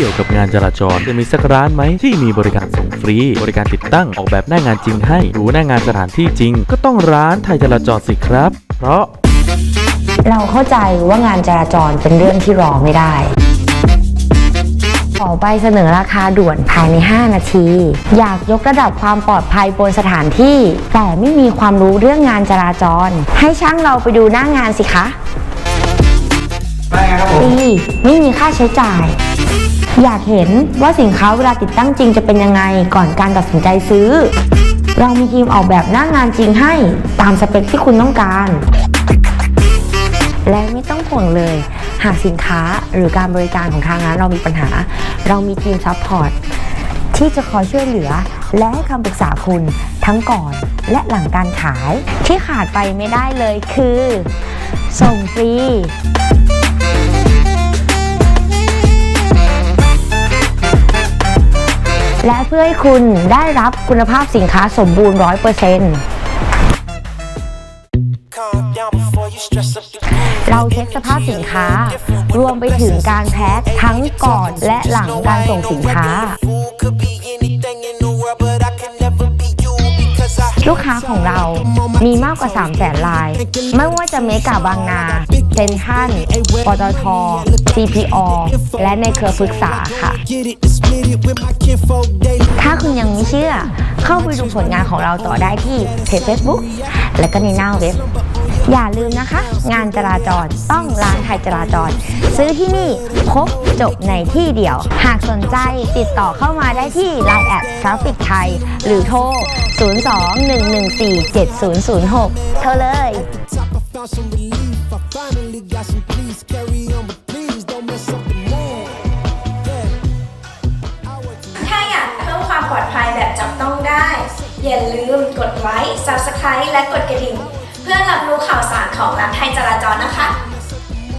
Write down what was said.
เกี่ยวกับงานจราจร จะมีสักร้านไหมที่มีบริการส่งฟรี บริการติดตั้งออกแบบหน้างานจริงให้ดูหน้างานสถานที่จริง ก็ต้องร้านไทยจราจรสิครับ เพราะ เราเข้าใจว่างานจราจรเป็นเรื่องที่รอไม่ได้ ขอใบเสนอราคาด่วนภายใน 5 นาที อยากยกระดับความปลอดภัยบนสถานที่ แต่ไม่มีความรู้เรื่องงานจราจร ให้ช่างเราไปดูหน้างานสิคะได้ไงครับผมฟรีไม่มีค่าใช้จ่าย อยากเห็นว่าสินค้าเวลาติดตั้งจริงจะเป็นยังไงก่อนการตัดสินใจซื้อ เรามีทีมออกแบบหน้างานจริงให้ตามสเปคที่คุณต้องการ และไม่ต้องห่วงเลย หากสินค้าหรือการบริการของทางร้านเรามีปัญหา เรามีทีมซัพพอร์ตที่จะคอยช่วยเหลือ และให้คำปรึกษาคุณทั้งก่อนและหลังการขายที่ขาดไปไม่ได้เลยคือ ส่งฟรี และเพื่อให้คุณได้รับคุณภาพสินค้าสมบูรณ์ 100% Calm down before you stress up the groove. เราเช็คสภาพสินค้า รวมไปถึงการแพ็คทั้งก่อนและหลังการส่งสินค้า ลูกค้าของเรามีมากกว่า 3 0 0แสนลาย ไม่ว่าจะเมกาบางนาเซนทรันปตท CPO และในเครือพฤกษาค่ะ ถ้าคุณยังไม่เชื่อ เข้าไปดูผลงานของเราต่อได้ที่เพจ Facebook และก็ในหน้าเว็บ อย่าลืมนะคะ งานจราจรต้องร้านไทยจราจร ซื้อที่นี่ครบจบในที่เดียว หากสนใจติดต่อเข้ามาได้ที่ Line แอดทราฟิกไทยหรือโทร 02-114-7006 เท่าเลย ได้ อย่าลืมกดไลค์ Subscribe และกดกระดิ่ง เพื่อรับรู้ข่าวสารของร้านไทยจราจรนะคะ